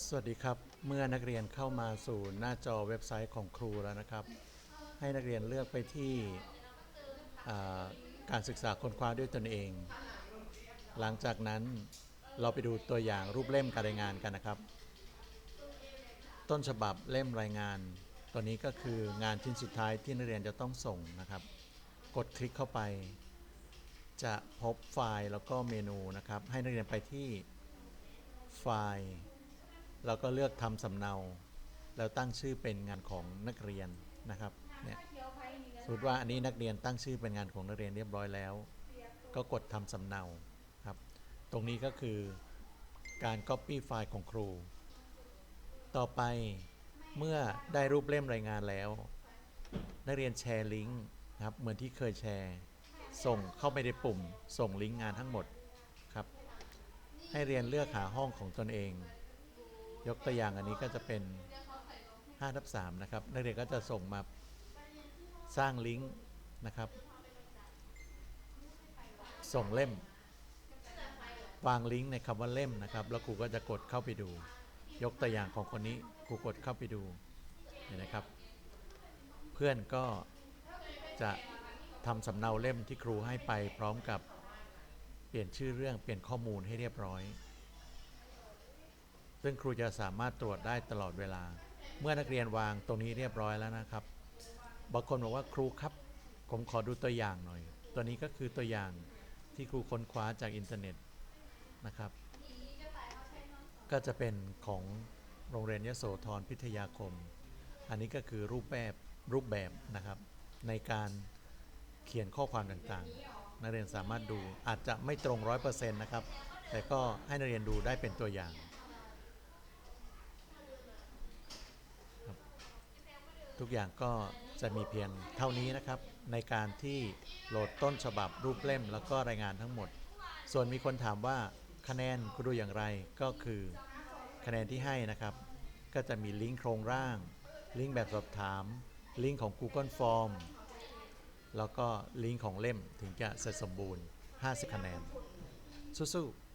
สวัสดีครับ เมื่อนักเรียนเข้ามาสู่หน้าจอเว็บไซต์ของครูแล้วนะครับ ให้นักเรียนเลือกไปที่การศึกษาค้นคว้าด้วยตนเอง หลังจากนั้นเราไปดูตัวอย่างรูปเล่มการรายงานกันนะครับ ต้นฉบับเล่มรายงาน ตัวนี้ก็คืองานชิ้นสุดท้ายที่นักเรียนจะต้องส่งนะครับ กดคลิกเข้าไป จะพบไฟล์แล้วก็เมนูนะครับ ให้นักเรียนไปที่ไฟล์ เราก็เลือกทำสำเนา แล้วตั้งชื่อเป็นงานของนักเรียนนะครับเนี่ยสมมติว่าอันนี้นักเรียนตั้งชื่อเป็นงานของนักเรียนเรียบร้อยแล้ว ก็กดทำสำเนาครับ ตรงนี้ก็คือการ Copy ไฟล์ของครู ต่อไปเมื่อได้รูปเล่มรายงานแล้ว นักเรียนแชร์ลิงก์นะครับเหมือนที่เคยแชร์ ส่งเข้าไปในปุ่ม ส่งลิงก์งานทั้งหมดครับ ให้เรียนเลือกหาห้องของตนเอง ยกตัวอย่างอันนี้ก็จะเป็น5ทับ3นะครับ นักเรียนก็จะส่งมาสร้างลิงก์นะครับ ส่งเล่ม วางลิงก์ในคำว่าเล่มนะครับ แล้วครูก็จะกดเข้าไปดู ยกตัวอย่างของคนนี้ครูกดเข้าไปดูเห็นนะครับ เพื่อนก็จะทำสำเนาเล่มที่ครูให้ไปพร้อมกับเปลี่ยนชื่อเรื่องเปลี่ยนข้อมูลให้เรียบร้อย ซึ่งครูจะสามารถตรวจได้ตลอดเวลา เมื่อนักเรียนวางตรงนี้เรียบร้อยแล้วนะครับ บางคนบอกว่าครูครับ ผมขอดูตัวอย่างหน่อย ตัวนี้ก็คือตัวอย่างที่ครูค้นคว้าจากอินเทอร์เน็ตนะครับ ก็จะเป็นของโรงเรียนยโสธรพิทยาคม อันนี้ก็คือรูปแบบรูปแบบนะครับ ในการเขียนข้อความต่างๆ นักเรียนสามารถดูอาจจะไม่ตรงร้อยเปอร์เซ็นต์นะครับ แต่ก็ให้นักเรียนดูได้เป็นตัวอย่าง ทุกอย่างก็จะมีเพียงเท่านี้นะครับ ในการที่โหลดต้นฉบับรูปเล่มแล้วก็รายงานทั้งหมด ส่วนมีคนถามว่าคะแนนคุณดูอย่างไรก็คือคะแนนที่ให้นะครับ ก็จะมีลิงก์โครงร่าง ลิงก์แบบสอบถาม ลิงก์ของ Google Form แล้วก็ลิงก์ของเล่มถึงจะเสร็จสมบูรณ์ 50 คะแนนสู้ๆ